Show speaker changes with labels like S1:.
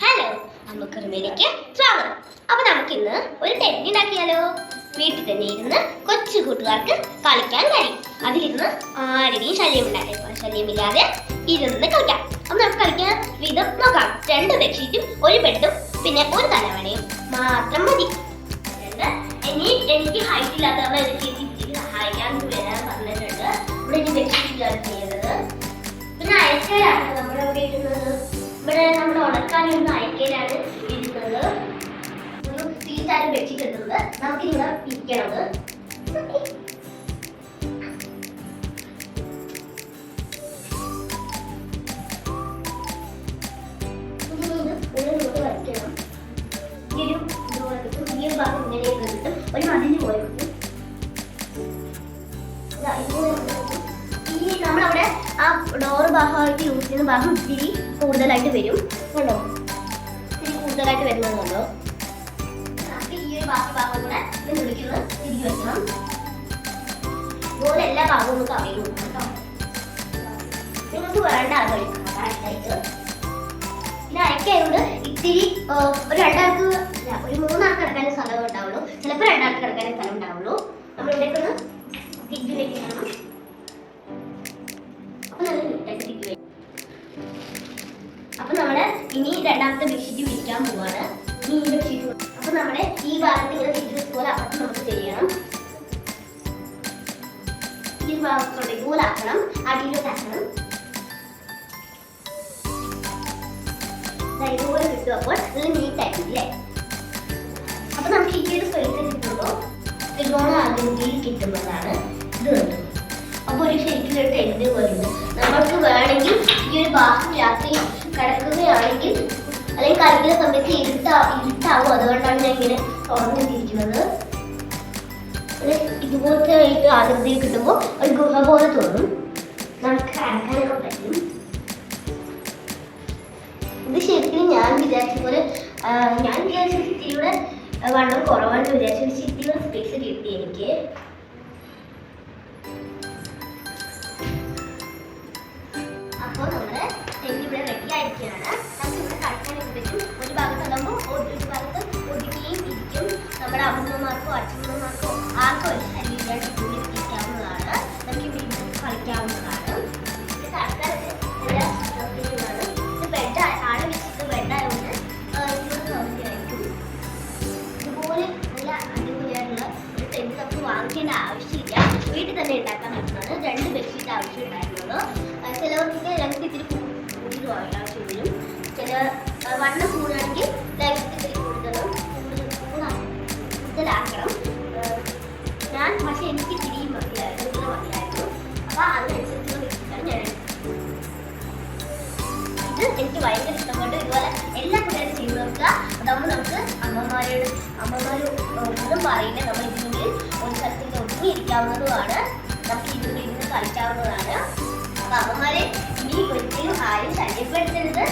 S1: Hello അമ്മക്കുറുമയിലേക്ക് സ്വാഗതം. അപ്പൊ നമുക്കിന്ന് ഒരു ടെന്റ് ഉണ്ടാക്കിയാലോ വീട്ടിൽ തന്നെ ഇരുന്ന് കൊച്ചു കൂട്ടുകാർക്ക് കളിക്കാൻ കഴിയും അതിലിരുന്ന് ആരുടെയും ശല്യം ഉണ്ടാകില്ല ശല്യമില്ലാതെ ഇരുന്ന് കളിക്കാം. അപ്പൊ നമുക്ക് കളിക്കാൻ വിധം നോക്കാം രണ്ട് ബെഡ്ഷീറ്റും ഒരു ബെഡും പിന്നെ ഒരു തലവണയും. മാത്രം മതി. ഇനി എനിക്ക് ഹൈറ്റ് ഇല്ലാത്തവരെ നമ്മുടെ ഇവിടെ ഇടുന്നത് ഇവിടെ നമ്മൾ ഉണക്കാനിരുന്ന അയക്കയിലാണ് ഇടുന്നത് ഒരു സീറ്റാണ് ബെഡ്ഷീറ്റ് ഇടുന്നത് നമുക്ക് ഇവിടെ ഇരിക്കണത് ഇനി ഭാഗമായിട്ട് യൂസ് ചെയ്യുന്ന ഭാഗം ഇത്തിരി കൂടുതലായിട്ട് വരും. കണ്ടോ? ഇത്തിരി കൂടുതലായിട്ട് വരുന്നത് ഈ ഒരു ബാക്കി ഭാഗം കൂടെ വിളിക്കുന്നത് വെക്കണം. എല്ലാ ഭാഗവും നിങ്ങൾക്ക് വേണ്ട അത് കറക്റ്റായിട്ട് പിന്നെ അയക്കായതുകൊണ്ട് ഇത്തിരി ഒരു രണ്ടാൾക്ക് ഒരു മൂന്നാൾക്ക് ഇനി രണ്ടാമത്തെ ബെഡ്ഷീറ്റ് വിരിക്കാൻ പോവാണ് അപ്പൊ നമ്മുടെ ഈ ഭാഗത്ത് ഇങ്ങനെ തിരിച്ചു പോലെ അപ്പുറത്ത് നമുക്ക് ചെയ്യണം. ഈ ഭാഗത്തോടെ ഇതുപോലെ ആക്കണം. ഇതുപോലെ കിട്ടും അപ്പോൾ നല്ല നീറ്റ് ആയിട്ടില്ലേ അപ്പൊ നമുക്ക് ഈ ഒരു സ്പേസ് കിട്ടുമ്പോൾ ത്രികോണ ആകൃതിയിൽ ഇത് കിട്ടും അപ്പൊ ഒരു ശരിക്കും ഒരു വരുന്നു നമ്മൾക്ക് വേണമെങ്കിൽ ഈ ഒരു ഭാഗം രാത്രി കിടക്കുകയാണെങ്കിൽ അല്ലെങ്കിൽ കളിക്കുന്ന സമയത്ത് ഇരുട്ടാ ഇരുട്ടാവും. അതുകൊണ്ടാണ് ഞാൻ ഇങ്ങനെ ഒരു ഇതുപോലത്തെ ഒരു ആകൃതിയിൽ കിട്ടുമ്പോൾ ഒരു ഗുഹ പോലെ തോന്നും. നമുക്ക് കിടക്കാനൊക്കെ പറ്റും. ഇത് ശരിക്കും ഞാൻ വിചാരിച്ച പോലെ ഞാൻ വിചാരിച്ച സിറ്റിയുടെ വണ്ണം കുറവാണെന്ന് വിചാരിച്ചു സിറ്റിയുടെ സ്പേസ് കിട്ടി എനിക്ക്. ആർക്കോ ഒരു ശരീരമായിട്ട് നമുക്ക് വീണ്ടും കളിക്കാവുന്നതാണ് ഇത് കളിക്കാനൊക്കെ നല്ല ഇത് ബെഡ് ആളെ വെച്ചിട്ട് ബെഡായതുകൊണ്ട് ഇതിനോട് സൗകര്യമായിരിക്കും ഇതുപോലെ നല്ല അടിപൊളിയായിട്ടുള്ള ഒരു ടെന്റ് നമുക്ക് വാങ്ങിക്കേണ്ട ആവശ്യമില്ല വീട്ടിൽ തന്നെ ഉണ്ടാക്കാൻ രണ്ട് ബെഡ്ഷീറ്റ് ആവശ്യമുണ്ടായിരുന്നത് ആ, ചിലവർക്കൊക്കെ ലെങ്ത് ഇത്തിരി കൂടുതൽ ആവശ്യം വരും ചില വണ്ണം കൂടുകയാണെങ്കിൽ ലൈഫ് ഇത്തിരി കൂടുതലും കൂടുതലാക്കണം. പക്ഷേ എനിക്ക് തിരിയും മതിയായിരുന്നു മതിയായിരുന്നു അപ്പോൾ അതിനനുസരിച്ചുള്ള ഞാൻ. ഇത് എനിക്ക് ഭയങ്കര ഇഷ്ടപ്പെട്ടു ഇതുപോലെ എല്ലാ കുട്ടികളും ചെയ്തു നോക്കുക അതാകുമ്പോൾ നമുക്ക് അമ്മമാരോട് അമ്മമാർ ഒന്നും നമ്മൾ ഇതിനുള്ളിൽ ഒരു സ്ഥലത്തേക്ക് ഒതുങ്ങിയിരിക്കാവുന്നതുമാണ് നമുക്ക് ഇതിനുള്ളിൽ ഇരുന്ന് കളിക്കാവുന്നതാണ് അപ്പൊ അമ്മമാരെ ഇനി ഒരിക്കലും ആരും ശല്യപ്പെടുത്തരുത്